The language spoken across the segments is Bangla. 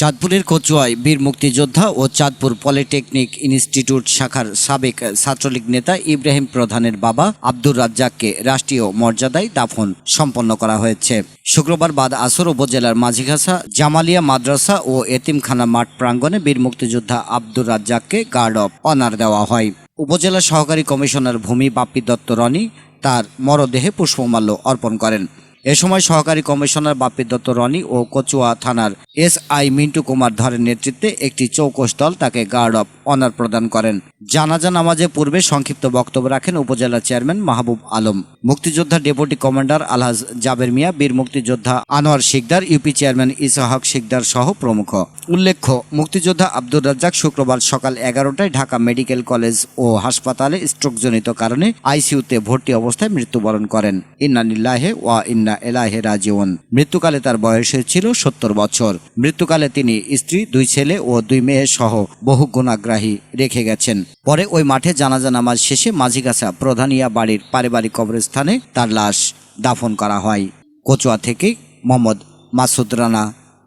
চাঁদপুরের কচুয়ায় বীর মুক্তিযোদ্ধা ও চাঁদপুর পলিটেকনিক ইনস্টিটিউট শাখার সাবেক ছাত্রলীগ নেতা ইব্রাহিম প্রধানের বাবা আব্দুর রাজ্জাককে রাষ্ট্রীয় মর্যাদায় দাফন সম্পন্ন করা হয়েছে। শুক্রবার বাদ আসর উপজেলার মাঝিঘাসা জামালিয়া মাদ্রাসা ও এতিমখানা মাঠ প্রাঙ্গণে বীর মুক্তিযোদ্ধা আব্দুর রাজ্জাককে গার্ড অফ অনার দেওয়া হয়। উপজেলা সহকারী কমিশনার ভূমি বাপ্পি দত্ত রনি তার মরদেহে পুষ্পমাল্য অর্পণ করেন। এ সময় সহকারী কমিশনার বাপ্পি দত্ত রনি ও কচুয়া থানার এস আই মিন্টু কুমার ধরের নেতৃত্বে একটি চৌকস দল তাকে গার্ড অফ অনার প্রদান করেন। জানাজা নামাজে পূর্বে সংক্ষিপ্ত বক্তব্য রাখেন উপজেলা চেয়ারম্যান মাহবুব আলম। মুক্তিযোদ্ধা ডেপুটি কমান্ডার আলহাজ জাবের মিয়া, বীর মুক্তিযোদ্ধা আনোয়ার শিকদার, ইউপি চেয়ারম্যান ইসাহক শিকদার সহ প্রমুখ। উল্লেখ্য, মুক্তিযোদ্ধা আব্দুর রাজ্জাক শুক্রবার সকাল এগারোটায় ঢাকা মেডিকেল কলেজ ও হাসপাতালে স্ট্রোকজনিত কারণে আইসিইউতে ভর্তি অবস্থায় মৃত্যুবরণ করেন। ইন্নানিল্লাহে ওয়া ইন্না এলাহে রাজিউন। মৃত্যুকালে তার বয়স ছিল সত্তর বছর। মৃত্যুকালে তিনি স্ত্রী, দুই ছেলে ও দুই মেয়ে সহ বহু গুণাগ্রাহী রেখে গেছেন। পরে ওই মাঠে জানাজা নামাজ শেষে মাঝিগাছা প্রধানিয়া বাড়ির পারিবারিক কবরস্থানে তার লাশ দাফন করা হয়। কচুয়া থেকে মোহাম্মদ মাসুদ রানা,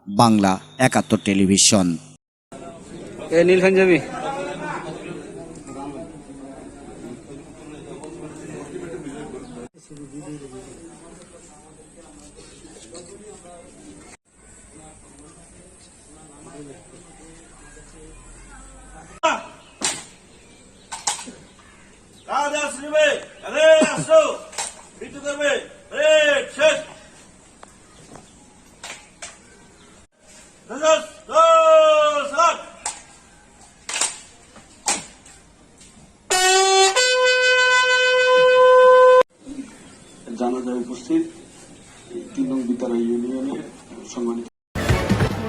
বাংলা একাত্তর টেলিভিশন। আরে আসো। বিটু করবে। আরে শেষ। জানাজায় উপস্থিত তিন নং বিদ্যালয় ইউনিয়নের সম্মানিত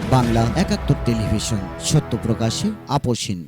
বাংলা একাত্তর টেলিভিশন সত্য প্রকাশে আপোষহীন